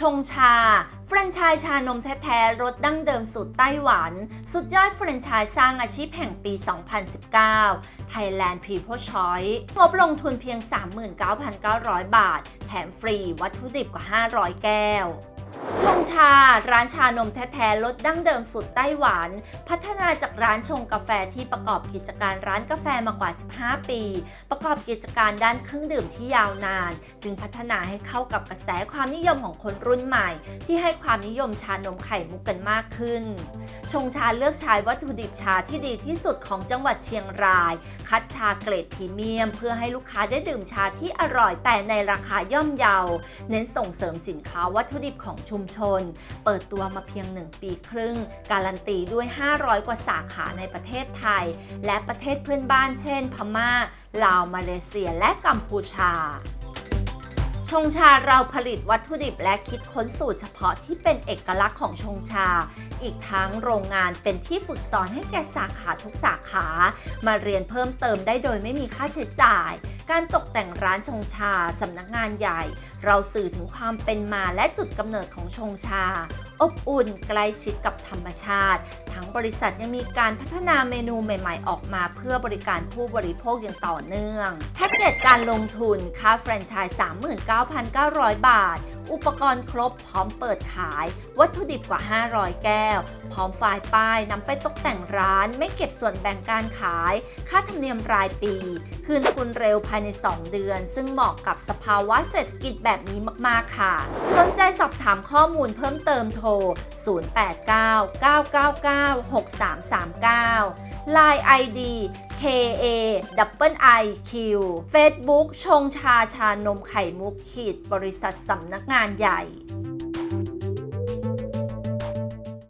ชงชา แฟรนไชส์ชานมแท้ๆรสดั้งเดิมสูตรไต้หวัน สุดยอดแฟรนไชส์สร้างอาชีพแห่งปี 2019 Thailand People Choice งบลงทุนเพียง 39,900 บาท แถมฟรีวัตถุดิบกว่า 500 แก้ว ชงชา ร้านชานมแท้ๆรสดั้งเดิมสุดไต้หวัน พัฒนาจากร้านชงกาแฟที่ประกอบกิจการร้านกาแฟมากว่า 15 ปี ประกอบกิจการด้านเครื่องดื่มที่ยาวนาน จึงพัฒนาให้เข้ากับกระแสความนิยมของคนรุ่นใหม่ ที่ให้ความนิยมชานมไข่มุกกันมากขึ้น ชงชาเลือกใช้วัตถุดิบชาที่ดีที่สุดของจังหวัดเชียงราย คัดชาเกรดพรีเมียม เพื่อให้ลูกค้าได้ดื่มชาที่อร่อยแต่ในราคาย่อมเยา เน้นส่งเสริมสินค้าวัตถุดิบของชุมชน เปิดตัวมาเพียง 1 ปีครึ่ง การันตีด้วย 500 กว่าสาขาในประเทศไทย และประเทศเพื่อนบ้านเช่น พม่า ลาว มาเลเซีย และกัมพูชาชงชาเราผลิตวัตถุดิบและคิดค้นสูตรเฉพาะที่เป็นเอกลักษณ์ของชงชา อีกทั้งโรงงานเป็นที่ฝึกสอนให้แก่สาขาทุกสาขา มาเรียนเพิ่มเติมได้โดยไม่มีค่าใช้จ่าย การตกแต่งร้านชงชาสำนักงานใหญ่ เราสื่อถึงความเป็นมาและจุดกำเนิดของชงชา อบอุ่นใกล้ชิดกับธรรมชาติ ทั้งบริษัทยังมีการพัฒนาเมนูใหม่ ๆ ออกมาเพื่อบริการผู้บริโภคอย่างต่อเนื่อง แพ็กเกจการลงทุนค่าแฟรนไชส์39,900 บาท อุปกรณ์ครบพร้อมเปิดขาย วัตถุดิบกว่า 500 แก้ว พร้อมไฟล์ป้ายนำไปตกแต่งร้าน ไม่เก็บส่วนแบ่งการขาย ค่าธรรมเนียมรายปี คืนทุนเร็วภายใน 2 เดือน ซึ่งเหมาะกับสภาวะเศรษฐกิจแบบนี้มากๆค่ะ สนใจสอบถามข้อมูลเพิ่มเติมโทร 089-999-6339 Line ID KA double IQ Facebook ชงชาชานมไข่มุกขีดบริษัทสำนักงานใหญ่